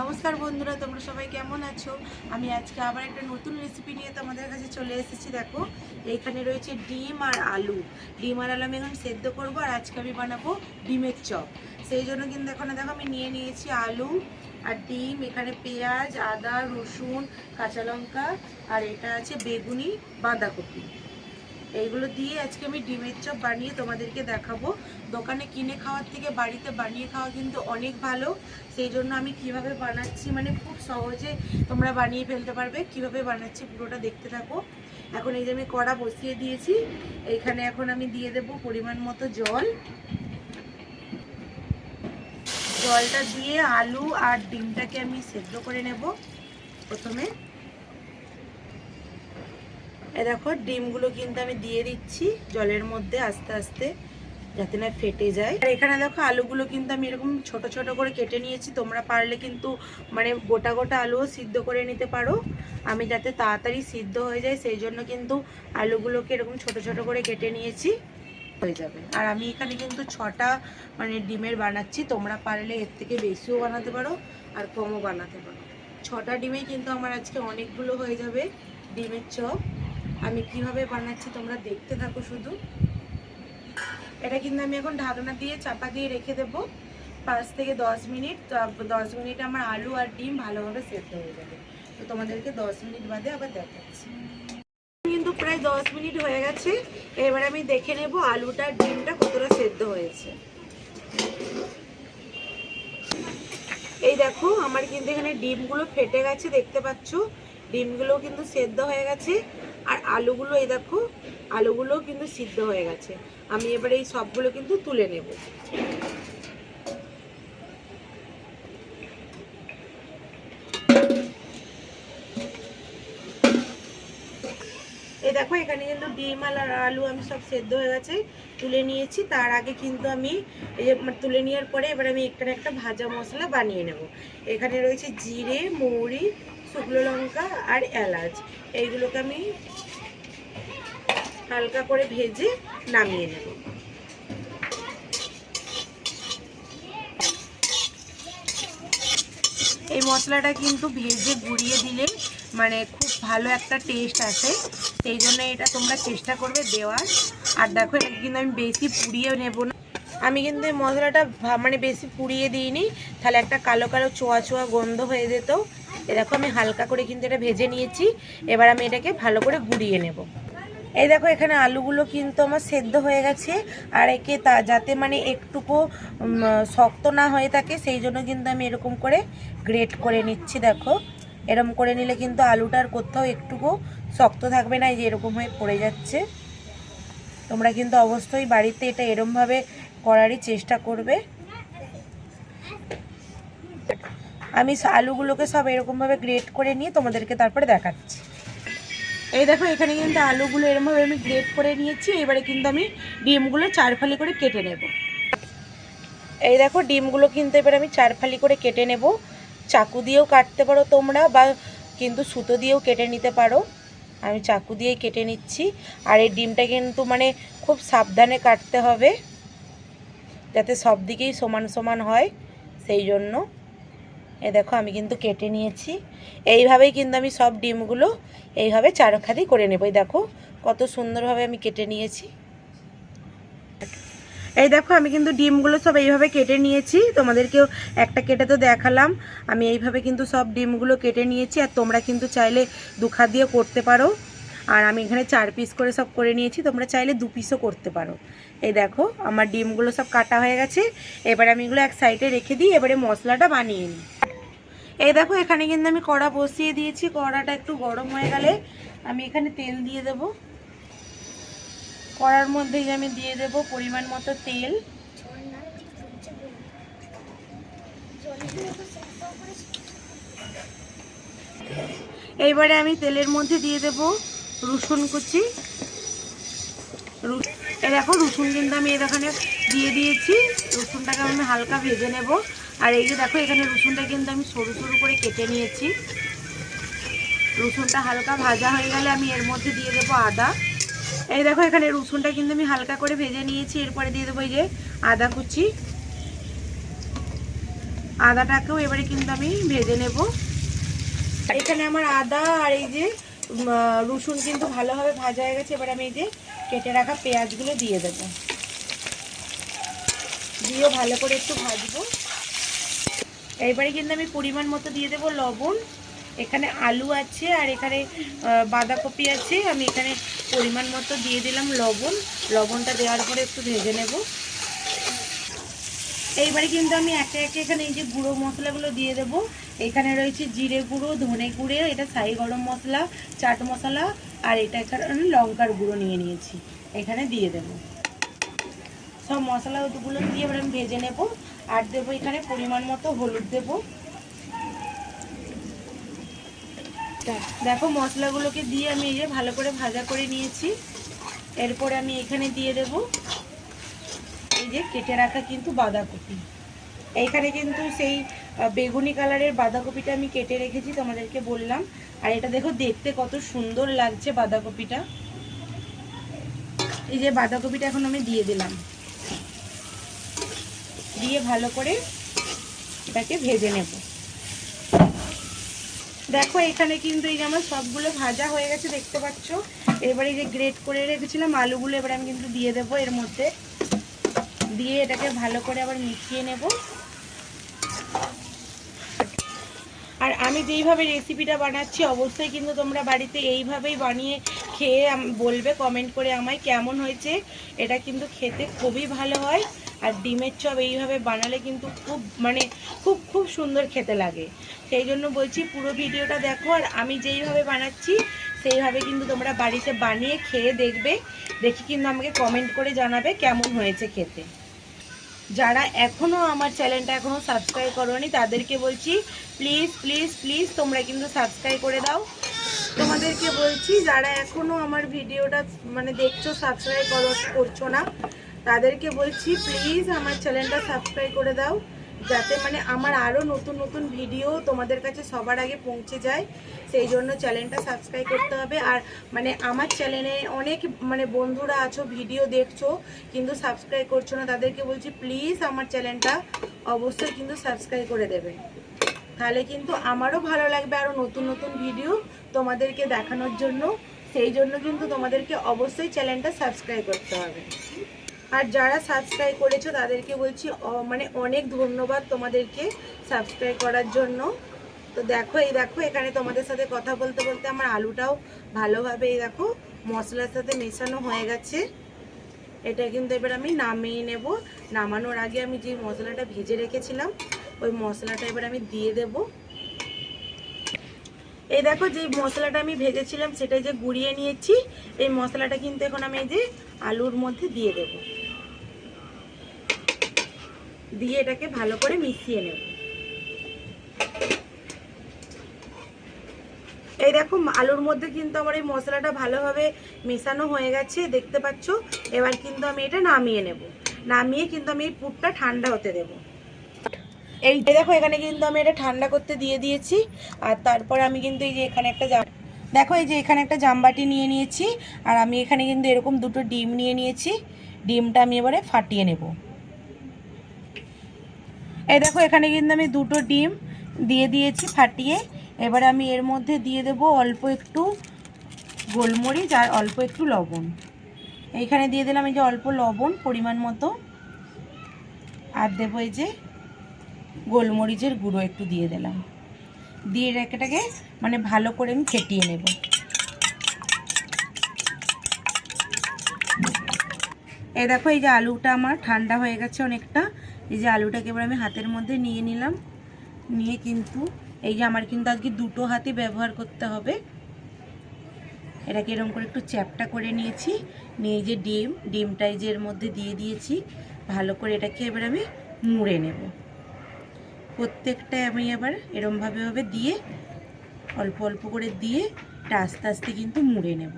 নমস্কার বন্ধুরা, তোমরা সবাই কেমন আছো? আমি আজকে আবার একটা নতুন রেসিপি নিয়ে তোমাদের কাছে চলে এসেছি, দেখো। এইখানে রয়েছে ডিম আর আলু। ডিম আর আলু আমি এখন সেদ্ধ করব আর আজকে আমি বানাবো ডিমের চপ। সেই জন্য কিন্তু এখন দেখো আমি নিয়ে নিয়েছি আলু আর ডিম, এখানে পেঁয়াজ, আদা, রসুন, কাঁচা লঙ্কা আর এটা আছে বেগুনি, বাঁধাকপি। এইগুলো দিয়ে আজকে আমি ডিমের চপ বানিয়ে তোমাদেরকে দেখাবো। দোকানে কিনে খাওয়ার থেকে বাড়িতে বানিয়ে খাওয়া কিন্তু অনেক ভালো। সেই জন্য আমি কীভাবে বানাচ্ছি মানে খুব সহজে তোমরা বানিয়ে ফেলতে পারবে। কীভাবে বানাচ্ছি পুরোটা দেখতে থাকো। এখন এই যে আমি কড়া বসিয়ে দিয়েছি। এইখানে এখন আমি দিয়ে দেব পরিমাণ মতো জল। জলটা দিয়ে আলু আর ডিমটাকে আমি সেদ্ধ করে নেব প্রথমে। এ দেখো, ডিমগুলো কিন্তু আমি দিয়ে দিচ্ছি জলের মধ্যে আস্তে আস্তে, যাতে না ফেটে যায়। আর এখানে দেখো, আলুগুলো কিন্তু আমি এরকম ছোট ছোট করে কেটে নিয়েছি। তোমরা পারলে কিন্তু মানে গোটা গোটা আলুও সিদ্ধ করে নিতে পারো। আমি যাতে তাড়াতাড়ি সিদ্ধ হয়ে যায়, সেই জন্য কিন্তু আলুগুলোকে এরকম ছোট ছোট করে কেটে নিয়েছি, হয়ে যাবে। আর আমি এখানে কিন্তু ছটা মানে ডিমের বানাচ্ছি। তোমরা পারলে এর থেকে বেশিও বানাতে পারো আর কমও বানাতে পারো। ছটা ডিমেই কিন্তু আমার আজকে অনেকগুলো হয়ে যাবে, ডিমের চপ। আমি কীভাবে বানাচ্ছি তোমরা দেখতে থাকো শুধু। এটা কিন্তু আমি এখন ঢাকনা দিয়ে, চাপা দিয়ে রেখে দেব। পাঁচ থেকে দশ মিনিট দশ মিনিট আমার আলু আর ডিম ভালোভাবে সেদ্ধ হয়ে যাবে। তো তোমাদেরকে দশ মিনিট বাদে আবার দেখাচ্ছি। কিন্তু প্রায় দশ মিনিট হয়ে গেছে। এবার আমি দেখে নেব আলুটা ডিমটা কতটা সেদ্ধ হয়েছে। এই দেখো, আমার কিন্তু এখানে ডিমগুলো ফেটে গেছে, দেখতে পাচ্ছ? ডিমগুলো কিন্তু সেদ্ধ হয়ে গেছে। আর আলুগুলো, এই দেখো আলুগুলো কিন্তু সিদ্ধ হয়ে গেছে। আমি এবার এই সবগুলো কিন্তু তুলে নেব। দেখো, এখানে কিন্তু ডিম আর আলু আমি সব সেদ্ধ হয়ে গেছে, তুলে নিয়েছি। তার আগে কিন্তু আমি এই মানে তুলে নেওয়ার পরে এবার আমি এখানে একটা ভাজা মশলা বানিয়ে নেব। এখানে রয়েছে জিরে, মৌরি, শুকনো লঙ্কা আর এলাচ। এইগুলোকে আমি হালকা করে ভেজে নামিয়ে নেব। এই মশলাটা কিন্তু ভেজে গুঁড়িয়ে দিলে মানে খুব ভালো একটা টেস্ট আসে। সেই জন্য এটা তোমরা চেষ্টা করবে দেওয়ার। আর দেখো, এটা কিন্তু আমি বেশি পুড়িয়ে নেব না। আমি কিন্তু এই মশলাটা মানে বেশি পুড়িয়ে দিইনি। তাহলে একটা কালো কালো চোয়া চোয়া গন্ধ হয়ে যেত। দেখো, আমি হালকা করে কিন্তু এটা ভেজে নিয়েছি। এবার আমি এটাকে ভালো করে গুঁড়িয়ে নেব। এই দেখো, এখানে আলুগুলো কিন্তু আমার সেদ্ধ হয়ে গেছে। আর একে তা, যাতে মানে একটুকু শক্ত না হয়ে থাকে, সেই জন্য কিন্তু আমি এরকম করে গ্রেট করে নিচ্ছি, দেখো। এরকম করে নিলে কিন্তু আলুটার কোথাও একটুকু শক্ত থাকবে না, এই যে এরকম হয়ে পড়ে যাচ্ছে। তোমরা কিন্তু অবশ্যই বাড়িতে এটা এরমভাবে করারই চেষ্টা করবে। আমি আলুগুলোকে সব এরকমভাবে গ্রেট করে নিয়ে তোমাদেরকে তারপরে দেখাচ্ছি। এই দেখো, এখানে কিন্তু আলুগুলো এরমভাবে আমি গ্রেট করে নিয়েছি, এবারে কিন্তু আমি ডিমগুলো চার ফালি করে কেটে নেব। এই দেখো, ডিমগুলো কিন্তু এবার আমি চার ফালি করে কেটে নেব। চাকু দিয়েও কাটতে পারো তোমরা, বা কিন্তু সুতো দিয়েও কেটে নিতে পারো। আমি চাকু দিয়েই কেটে নিচ্ছি। আর এই ডিমটা কিন্তু মানে খুব সাবধানে কাটতে হবে, যাতে সব দিকেই সমান সমান হয়, সেই জন্য। এ দেখো, আমি কিন্তু কেটে নিয়েছি। এইভাবেই কিন্তু আমি সব ডিমগুলো এইভাবে চারখাদি করে নেব। এই দেখো, কত সুন্দরভাবে আমি কেটে নিয়েছি। এই দেখো, আমি কিন্তু ডিমগুলো সব এইভাবে কেটে নিয়েছি। তোমাদেরকেও একটা কেটে তো দেখালাম। আমি এইভাবে কিন্তু সব ডিমগুলো কেটে নিয়েছি, আর তোমরা কিন্তু চাইলে দুখা দিয়ে করতে পারো। আর আমি এখানে চার পিস করে সব করে নিয়েছি, তোমরা চাইলে দু পিসও করতে পারো। এই দেখো, আমার ডিমগুলো সব কাটা হয়ে গেছে। এবার আমি এগুলো এক সাইডে রেখে দিই, এবারে মশলাটা বানিয়ে নিই। এই দেখো, এখানে কিন্তু আমি কড়া বসিয়ে দিয়েছি। কড়াটা একটু গরম হয়ে গেলে আমি এখানে তেল দিয়ে দেব। কড়ার মধ্যেই আমি দিয়ে দেব পরিমাণ মতো তেল। এইবারে আমি তেলের মধ্যে দিয়ে দেব রসুন কুচি। দেখো, রসুন কিন্তু আমি এখানে দিয়ে দিয়েছি। রসুনটাকে আমি হালকা ভেজে নেব। আর এই যে দেখো, এখানে রসুনটা কিন্তু আমি সরু সরু করে কেটে নিয়েছি। রসুনটা হালকা ভাজা হয়ে গেলে আমি এর মধ্যে দিয়ে দেবো আদা। এই দেখো, এখানে রসুনটা কিন্তু আমি হালকা করে ভেজে নিয়েছি। এরপরে দিয়ে দেবো এই যে আদা কুচি। আদাটাকেও এবারে কিন্তু আমি ভেজে নেব। এখানে আমার আদা আর এই যে রসুন কিন্তু ভালোভাবে ভাজা হয়ে গেছে। এবার আমি এই যে কেটে রাখা পেঁয়াজগুলো দিয়ে দেবো। দিয়ে ভালো করে একটু ভাজবো। এইবারে কিন্তু আমি পরিমাণ মতো দিয়ে দেবো লবণ। এখানে আলু আছে আর এখানে বাঁধাকপি আছে। আমি এখানে পরিমাণ মতো দিয়ে দিলাম লবণ। লবণটা দেওয়ার পরে একটু ভেজে নেব। এইবারে কিন্তু আমি একে একে এখানে এই যে গুঁড়ো মশলাগুলো দিয়ে দেব। এখানে রয়েছে জিরে গুঁড়ো, ধনে গুঁড়ো, এটা সাই গরম মশলা, চাট মশলা, আর এটা এখানে লঙ্কার গুঁড়ো নিয়ে নিয়েছি। এখানে দিয়ে দেব। সব মশলাগুলো দিয়ে এবার আমি ভেজে নেব। আর দেবো এখানে পরিমাণ মতো হলুদ দেবো। দেখো মশলাগুলোকে দিয়ে আমি এই যে ভালো করে ভাজা করে নিয়েছি। এরপরে আমি এখানে দিয়ে দেব এই যে কেটে রাখা কিন্তু বাঁধাকপি। এইখানে কিন্তু সেই বেগুনি কালারের বাঁধাকপিটা আমি কেটে রেখেছি, তোমাদেরকে বললাম। আর এটা দেখো দেখতে কত সুন্দর লাগছে বাঁধাকপিটা। এই যে বাঁধাকপিটা এখন আমি দিয়ে দিলাম। দিয়ে ভালো করে এটাকে ভেজে নেব। দেখো, এখানে কিন্তু এই যে আমার সবগুলো ভাজা হয়ে গেছে, দেখতে পাচ্ছ? এবারে যে গ্রেট করে রেখেছিলাম, আলুগুলো এবার আমি কিন্তু দিয়ে দেবো এর মধ্যে। দিয়ে এটাকে ভালো করে আবার মিশিয়ে নেব। আর আমি যেইভাবে রেসিপিটা বানাচ্ছি, অবশ্যই কিন্তু তোমরা বাড়িতে এইভাবেই বানিয়ে খেয়ে বলবে কমেন্ট করে আমায় কেমন হয়েছে। এটা কিন্তু খেতে খুবই ভালো হয়। আর ডিমের চপ এইভাবে বানালে কিন্তু খুব মানে খুব খুব সুন্দর খেতে লাগে। সেই জন্য বলছি পুরো ভিডিওটা দেখো, আর আমি যেইভাবে বানাচ্ছি, সেইভাবে কিন্তু তোমরা বাড়িতে বানিয়ে খেয়ে দেখবে। দেখি কিন্তু আমাকে কমেন্ট করে জানাবে কেমন হয়েছে খেতে। যারা এখনও আমার চ্যানেলটা এখনও সাবস্ক্রাইব করোনি, তাদেরকে বলছি প্লিজ প্লিজ প্লিজ তোমরা কিন্তু সাবস্ক্রাইব করে দাও। তোমাদেরকে বলছি, যারা এখনও আমার ভিডিওটা মানে দেখছ সাবস্ক্রাইব করো, করছ না তাদেরকে বলছি প্লিজ আমার চ্যানেলটা সাবস্ক্রাইব করে দাও, যাতে মানে আমার আরও নতুন নতুন ভিডিও তোমাদের কাছে সবার আগে পৌঁছে যায়। সেই জন্য চ্যানেলটা সাবস্ক্রাইব করতে হবে। আর মানে আমার চ্যানেলে অনেক মানে বন্ধুরা আছো ভিডিও দেখছ, কিন্তু সাবস্ক্রাইব করছ না, তাদেরকে বলছি প্লিজ আমার চ্যানেলটা অবশ্যই কিন্তু সাবস্ক্রাইব করে দেবে। তাহলে কিন্তু আমারও ভালো লাগবে আরও নতুন নতুন ভিডিও তোমাদেরকে দেখানোর জন্য। সেই জন্য কিন্তু তোমাদেরকে অবশ্যই চ্যানেলটা সাবস্ক্রাইব করতে হবে। আর যারা সাবস্ক্রাইব করেছ তাদেরকে বলছি মানে অনেক ধন্যবাদ তোমাদেরকে সাবস্ক্রাইব করার জন্য। তো দেখো, এই দেখো, এখানে তোমাদের সাথে কথা বলতে বলতে আমার আলুটাও ভালোভাবে এই দেখো মশলার সাথে মেশানো হয়ে গেছে। এটা কিন্তু এবার আমি নামিয়ে নেব। নামানোর আগে আমি যে মশলাটা ভেজে রেখেছিলাম, ওই মশলাটা এবার আমি দিয়ে দেব। এই দেখো যে মশলাটা আমি ভেজেছিলাম সেটা যে গুঁড়িয়ে নিয়েছি, এই মশলাটা কিন্তু এখন আমি এই যে আলুর মধ্যে দিয়ে দেব। দিয়ে এটাকে ভালো করে মিশিয়ে নেব। এই দেখো আলুর মধ্যে কিন্তু আমার এই মশলাটা ভালোভাবে মেশানো হয়ে গেছে, দেখতে পাচ্ছ? এবার কিন্তু আমি এটা নামিয়ে নেব। নামিয়ে কিন্তু আমি এই পুরটা ঠান্ডা হতে দেব। এই দেখো, এখানে কিন্তু আমি এটা ঠান্ডা করতে দিয়ে দিয়েছি। আর তারপর আমি কিন্তু এই যে এখানে একটা জাম দেখো, এই যে এখানে একটা জামবাটি নিয়ে নিয়েছি, আর আমি এখানে কিন্তু এরকম দুটো ডিম নিয়ে নিয়েছি। ডিমটা আমি এবারে ফাটিয়ে নেব। এই দেখো, এখানে কিন্তু আমি দুটো ডিম দিয়ে দিয়েছি ফাটিয়ে। এবারে আমি এর মধ্যে দিয়ে দেব অল্প একটু গোলমরিচ আর অল্প একটু লবণ। এইখানে দিয়ে দিলাম এই যে অল্প লবণ পরিমাণ মতো। আর দেবো এই যে গোলমরিচের গুঁড়ো একটু দিয়ে দিলাম। দিয়ে এটাকে মানে ভালো করে আমি ফেটিয়ে নেব। এ দেখো, এই যে আলুটা আমার ঠান্ডা হয়ে গেছে অনেকটা। এই যে আলুটাকে এবার আমি হাতের মধ্যে নিয়ে নিলাম। নিয়ে কিন্তু এই যে আমার কিন্তু আজকে দুটো হাতে ব্যবহার করতে হবে। এটাকে এরকম করে একটু চ্যাপটা করে নিয়েছি। নিয়ে যে ডিম, ডিমটা এই যে এর মধ্যে দিয়ে দিয়েছি। ভালো করে এটাকে এবার আমি মুড়ে নেব। প্রত্যেকটা আমি আবার এরমভাবে ভাবে দিয়ে, অল্প অল্প করে দিয়ে এটা আস্তে আস্তে কিন্তু মুড়ে নেব।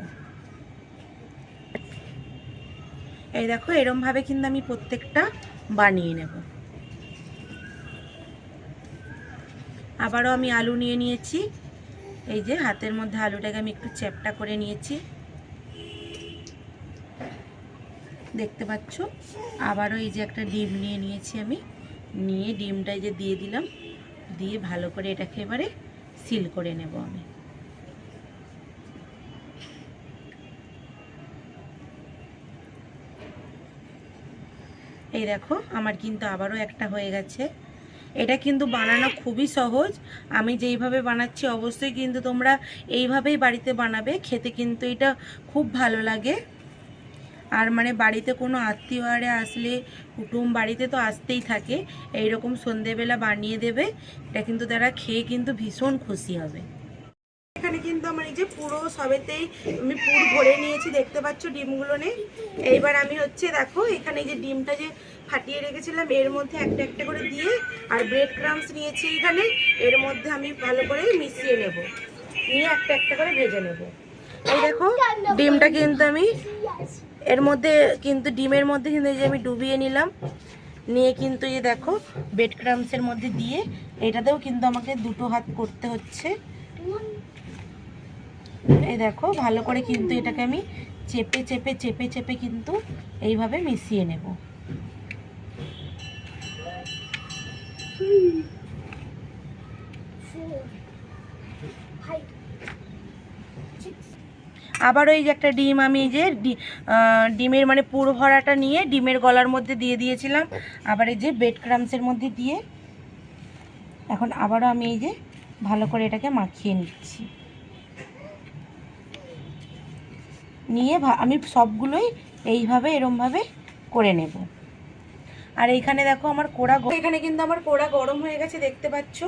এই দেখো, এরমভাবে কিন্তু আমি প্রত্যেকটা বানিয়ে নেব। আবারও আমি আলু নিয়ে নিয়েছি। এই যে হাতের মধ্যে আলুটাকে আমি একটু চ্যাপটা করে নিয়েছি। দেখতে পাচ্ছ? আবারও এই যে একটা ডিম নিয়ে নিয়েছি আমি। নিয়ে ডিমটা যে দিয়ে দিলাম, দিয়ে ভালো করে এটাকে এবারে সিল করে নেব আমি। এই দেখো, আমার কিন্তু আবারও একটা হয়ে গেছে। এটা কিন্তু বানানো খুবই সহজ। আমি যেইভাবে বানাচ্ছি, অবশ্যই কিন্তু তোমরা এইভাবেই বাড়িতে বানাবে। খেতে কিন্তু এটা খুব ভালো লাগে। আর মানে বাড়িতে কোনো আত্মীয় আরে আসলে কুটুম বাড়িতে তো আসতেই থাকে, এইরকম সন্ধেবেলা বানিয়ে দেবে, এটা কিন্তু তারা খেয়ে কিন্তু ভীষণ খুশি হবে। এখানে কিন্তু আমার এই যে পুরো সবেতেই আমি পুর ভরে নিয়েছি, দেখতে পাচ্ছ ডিমগুলো নেই। এইবার আমি হচ্ছে দেখো, এখানে যে ডিমটা যে ফাটিয়ে রেখেছিলাম, এর মধ্যে একটা একটা করে দিয়ে আর ব্রেড ক্রামস নিয়েছি এখানে, এর মধ্যে আমি ভালো করে মিশিয়ে নেব। নিয়ে একটা একটা করে ভেজে নেব। এই দেখো, ডিমটা কিন্তু আমি এর মধ্যে কিন্তু ডিমের মধ্যে কিন্তু এই যে আমি ডুবিয়ে নিলাম, নিয়ে কিন্তু এই দেখো বেড ক্রামসের মধ্যে দিয়ে এটাতেও কিন্তু আমাকে দুটো হাত করতে হচ্ছে। এই দেখো, ভালো করে কিন্তু এটাকে আমি চেপে চেপে চেপে চেপে কিন্তু এইভাবে মিশিয়ে নেব। আবার ওই যে একটা ডিম আমি যে ডিমের মানে পুর ভরাটা নিয়ে ডিমের গলার মধ্যে দিয়ে দিয়েছিলাম। আবার এই যে বেড ক্রামসের মধ্যে দিয়ে এখন আবারও আমি এই যে ভালো করে এটাকে মাখিয়ে নিচ্ছি। নিয়ে আমি সবগুলোই এইভাবে এরমভাবে করে নেব। আর এইখানে দেখো আমার কোড়া এখানে কিন্তু আমার কোড়া গরম হয়ে গেছে, দেখতে পাচ্ছ?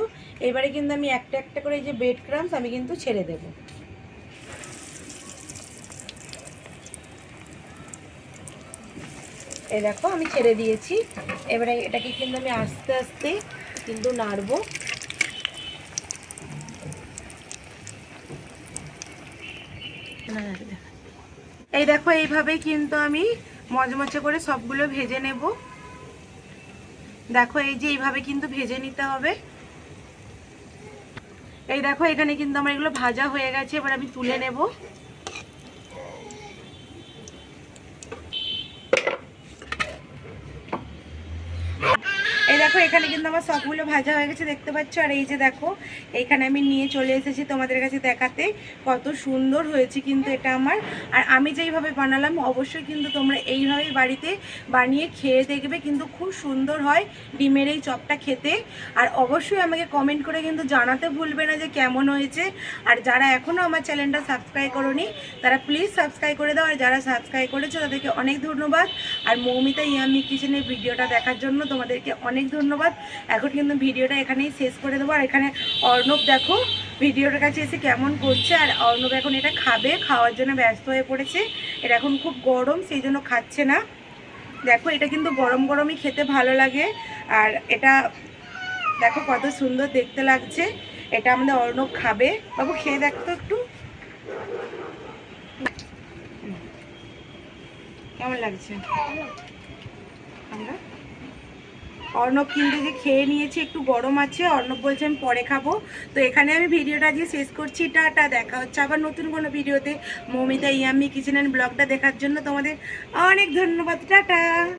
এবারে কিন্তু আমি একটা একটা করে এই যে বেড ক্রামস আমি কিন্তু ছেড়ে দেবো। এই দেখো, আমি ছেড়ে দিয়েছি। এবারে এটাকে কিন্তু আমি আস্তে আস্তে কিন্তু নাড়বো। এই দেখো এইভাবেই কিন্তু আমি মচমচে করে সবগুলো ভেজে নেব। দেখো, এই যে এইভাবে কিন্তু ভেজে নিতে হবে। এই দেখো, এখানে কিন্তু আমার এগুলো ভাজা হয়ে গেছে, এবার আমি তুলে নেব। দেখো, এখানে কিন্তু আমার সবগুলো ভাজা হয়ে গেছে, দেখতে পাচ্ছ? আর এই যে দেখো, এখানে আমি নিয়ে চলে এসেছি তোমাদের কাছে দেখাতে। কত সুন্দর হয়েছে কিন্তু এটা আমার। আর আমি যেইভাবে বানালাম, অবশ্যই কিন্তু তোমরা এইভাবেই বাড়িতে বানিয়ে খেয়ে দেখবে, কিন্তু খুব সুন্দর হয় ডিমের এই চপটা খেতে। আর অবশ্যই আমাকে কমেন্ট করে কিন্তু জানাতে ভুলবে না যে কেমন হয়েছে। আর যারা এখনও আমার চ্যানেলটা সাবস্ক্রাইব করনি, তারা প্লিজ সাবস্ক্রাইব করে দাও। আর যারা সাবস্ক্রাইব করেছ, তাদেরকে অনেক ধন্যবাদ। আর মৌমিতা ইয়ামি কিচেনের ভিডিওটা দেখার জন্য তোমাদেরকে অনেক ধন্যবাদ। এখন কিন্তু ভিডিওটা এখানেই শেষ করে দেবো। আর এখানে অর্ণব দেখো ভিডিওটার কাছে এসে কেমন করছে। আর অর্ণব এখন এটা খাবে, খাওয়ার জন্য ব্যস্ত হয়ে পড়েছে। এটা এখন খুব গরম, সেই জন্য খাচ্ছে না। দেখো, এটা কিন্তু গরম গরমই খেতে ভালো লাগে। আর এটা দেখো কত সুন্দর দেখতে লাগছে। এটা আমাদের অর্ণব খাবে। বাবু, খেয়ে দেখতো একটু। কেমন লাগছে? আমরা? অর্ণব কিন্তু যে খেয়ে নিয়েছে, একটু গরম আছে, অর্ণব বলছে আমি পরে খাব। তো এখানে আমি ভিডিওটা আজকে শেষ করছি, টাটা, দেখা হচ্ছে আবার নতুন কোনো ভিডিওতে। মমিতা ইয়ামি কিচেন অ্যান্ড ব্লগটা দেখার জন্য তোমাদের অনেক ধন্যবাদ, টাটা!